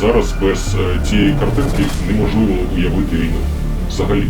Зараз без е, цієї картинки неможливо уявити війну. Взагалі.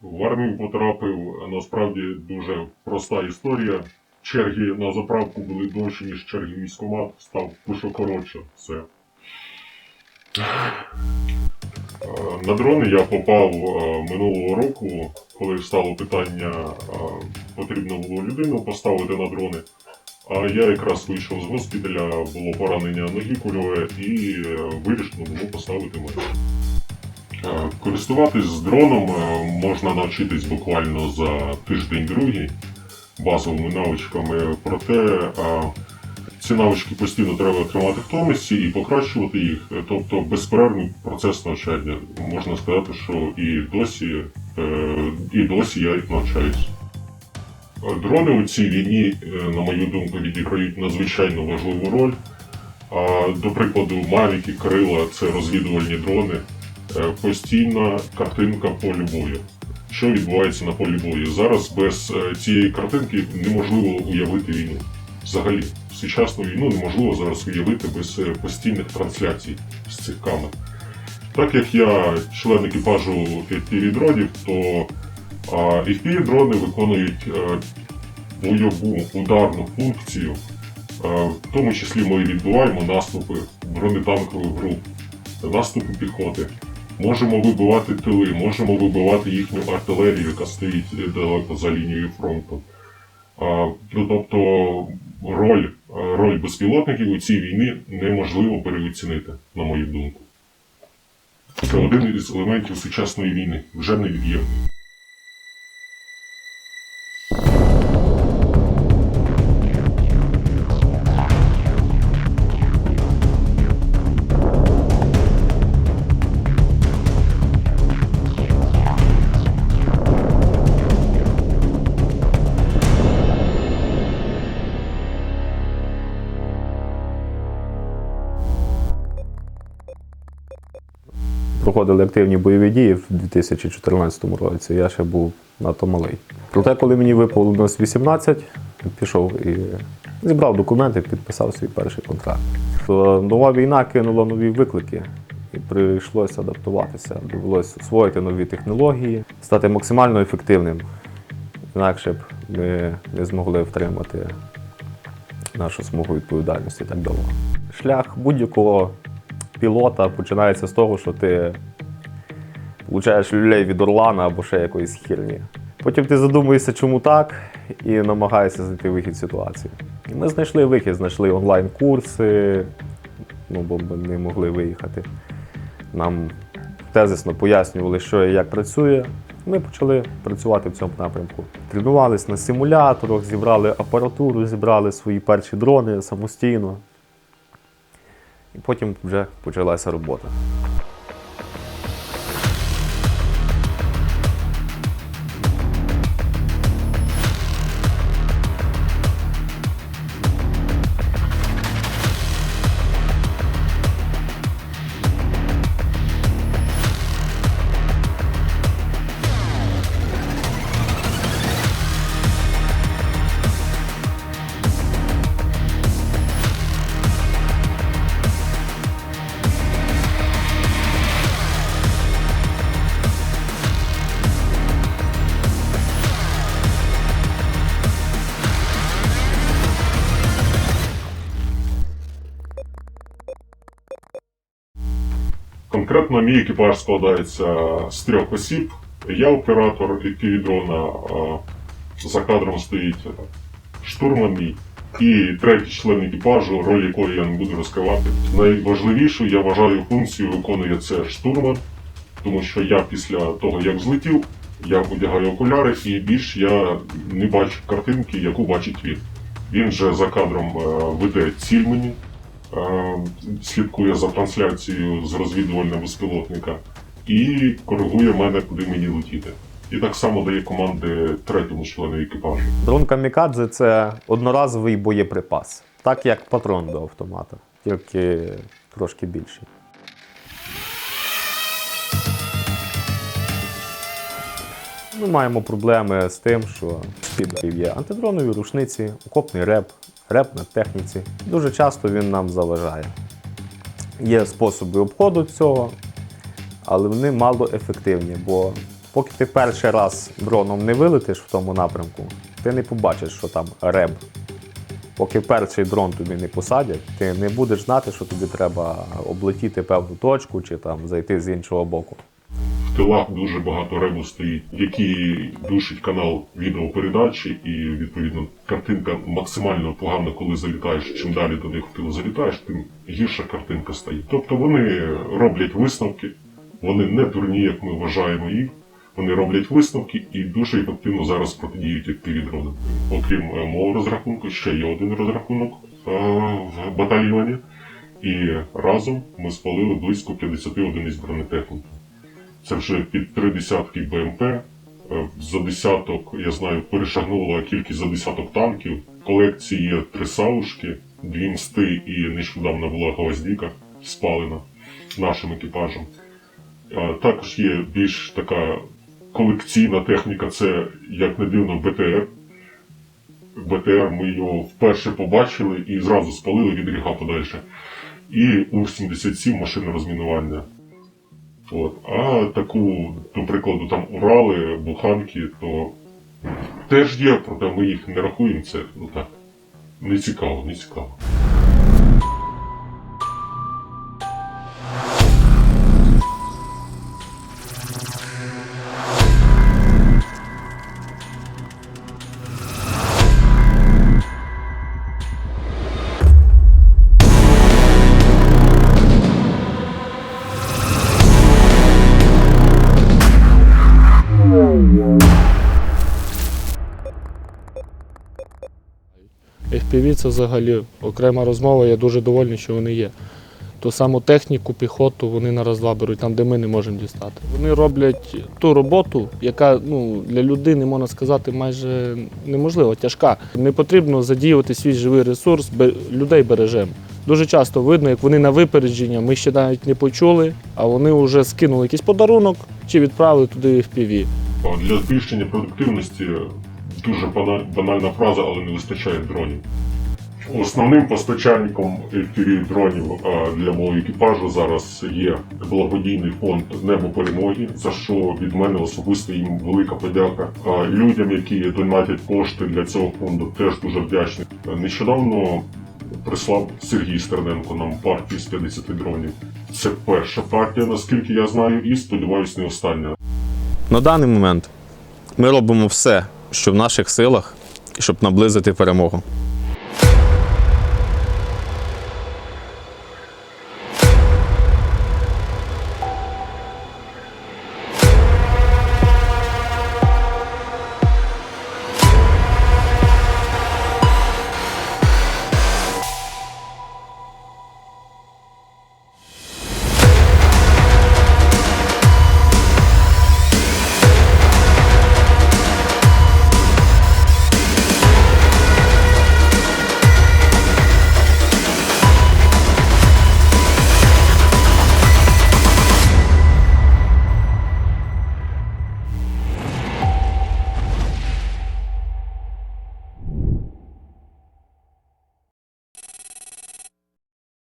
В армію потрапив насправді дуже проста історія. Черги на заправку були довші, ніж черги в військкомат, став пишу коротше. Все. На дрони я попав минулого року, коли стало питання, потрібно було людину поставити на дрони. А я якраз вийшов з госпіталя, було поранення ноги кульове і вирішено було поставити мене. Е, Користуватись дроном е, можна навчитись буквально за тиждень-другий базовими навичками, проте е, ці навички постійно треба тримати в тонусі і покращувати їх. Тобто безперервний процес навчання. Можна сказати, що і досі, і досі я їх навчаюсь. Дрони у цій війні, на мою думку, відіграють надзвичайно важливу роль. До прикладу, Мавіки, Крила це розвідувальні дрони. Е, Постійна картинка полю бою. Що відбувається на полі бою? Зараз без е, цієї картинки неможливо уявити війну. Взагалі, сучасну війну неможливо зараз уявити без е, постійних трансляцій з цих камер. Так як я член екіпажу FPV-дронів, то FPV-дрони виконують бойову ударну функцію. В тому числі ми відбиваємо наступи бронетанкових груп, наступи піхоти. Можемо вибивати тили, можемо вибивати їхню артилерію, яка стоїть е, далеко за лінією фронту. А, ну, тобто роль, е, роль безпілотників у цій війні неможливо переоцінити, на мою думку. Це один із елементів сучасної війни, вже невід'ємний. Проходили активні бойові дії в 2014 році. Я ще був надто малий. Проте, коли мені виповнилось 18, пішов і зібрав документи, підписав свій перший контракт. То Нова війна кинула нові виклики. І прийшлося адаптуватися. Довелося освоїти нові технології, стати максимально ефективним. Інакше б ми не змогли втримати нашу смугу відповідальності так довго. Шлях будь-якого пілота починається з того, що ти получаєш люлей від Орлана або ще якоїсь хірні. Потім ти задумуєшся, чому так, і намагаєшся знайти вихід ситуації. І ми знайшли вихід, знайшли онлайн-курси, ну, бо ми не могли виїхати. Нам тезисно пояснювали, що і як працює. Ми почали працювати в цьому напрямку. Тренувались на симуляторах, зібрали апаратуру, зібрали свої перші дрони самостійно. Потім вже почалася робота. Конкретно мій екіпаж складається з трьох осіб. Я оператор дрона, за кадром стоїть е, штурман мій. І третій член екіпажу, роль якої я не буду розкривати. Найважливішу, я вважаю, функцію виконує це штурман, тому що я після того, як злетів, я одягаю окуляри і більш я не бачу картинки, яку бачить він. Він же за кадром е, веде ціль мені, е, слідкує за трансляцією з розвідувального безпілотника. і коригує мене, куди мені летіти. І так само дає команди третьому члену екіпажу. Дрон Камікадзе це одноразовий боєприпас, так як патрон до автомата, тільки трошки більший. Ми маємо проблеми з тим, що з є антидронові рушниці, окопний реп, реп на техніці. Дуже часто він нам заважає. Є способи обходу цього, але вони мало ефективні, бо поки ти перший раз дроном не вилетиш в тому напрямку, ти не побачиш, що там реб. Поки перший дрон тобі не посадять, ти не будеш знати, що тобі треба облетіти певну точку чи там зайти з іншого боку. Тилах дуже багато ребу стоїть, який душить канал відеопередачі, і відповідно картинка максимально погана, коли залітаєш. Чим далі до них в тил залітаєш, тим гірша картинка стає. Тобто вони роблять висновки, вони не дурні, як ми вважаємо їх. Вони роблять висновки і дуже ефективно зараз протидіють fpv дронам. Окрім е, мого розрахунку, ще є один розрахунок е, в батальйоні. І разом ми спалили близько 50 одиниць бронетехніки. Це вже під три десятки БМП. е, За десяток, я знаю, перешагнула кількість за десяток танків. В колекції є три саушки, дві мсти і нещодавно була гвоздіка спалена нашим екіпажем. Е, Також є більш така колекційна техніка, це, як не дивно, БТР. БТР ми його вперше побачили і зразу спалили від гріха подальше. І УР-77 машини розмінування. От. А таку, до прикладу, там Урали, буханки, то теж є, проте ми їх не рахуємо. Це ну так. Не цікаво, не цікаво. FPV це взагалі окрема розмова, я дуже довольний, що вони є. Ту саму техніку, піхоту вони на раз-два беруть там, де ми не можемо дістати. Вони роблять ту роботу, яка ну, для людини, можна сказати, майже неможливо, тяжка. Не потрібно задіювати свій живий ресурс, людей бережемо. Дуже часто видно, як вони на випередження, ми ще навіть не почули, а вони вже скинули якийсь подарунок чи відправили туди FPV. А Для збільшення продуктивності дуже банальна фраза, але не вистачає дронів. Основним постачальником FPV дронів для мого екіпажу зараз є благодійний фонд Небо перемоги, за що від мене особисто їм велика подяка. Людям, які донатять кошти для цього фонду, теж дуже вдячний. Нещодавно прислав Сергій Стерненко нам партію з 50 дронів. Це перша партія, наскільки я знаю, і сподіваюсь, не остання. На даний момент ми робимо все, що в наших силах, щоб наблизити перемогу.